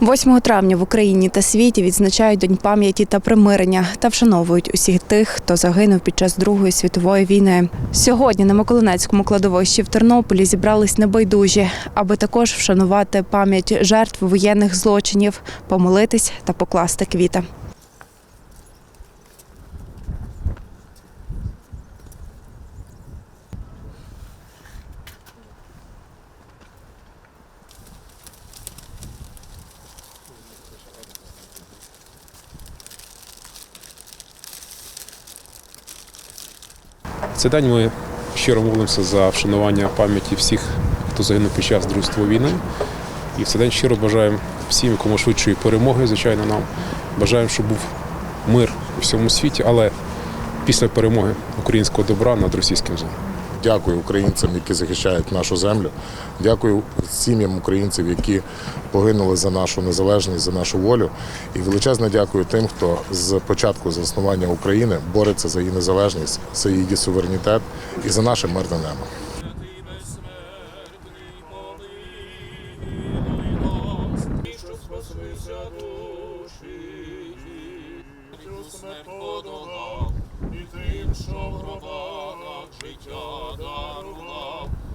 8 травня в Україні та світі відзначають День пам'яті та примирення та вшановують усіх тих, хто загинув під час Другої світової війни. Сьогодні на Миколинецькому кладовищі в Тернополі зібрались небайдужі, аби також вшанувати пам'ять жертв воєнних злочинів, помолитись та покласти квіти. В Цей день ми щиро молимося за вшанування пам'яті всіх, хто загинув під час Другої війни. І в цей день щиро бажаємо всім якомога швидшої перемоги, звичайно, нам. Бажаємо, щоб був мир у всьому світі, але після перемоги українського добра над російським злом. Дякую українцям, які захищають нашу землю. Дякую сім'ям українців, які погинули за нашу незалежність, за нашу волю. І величезне дякую тим, хто з початку заснування України бореться за її незалежність, за її суверенітет і за наше мирне небо. душі, і що в гробах.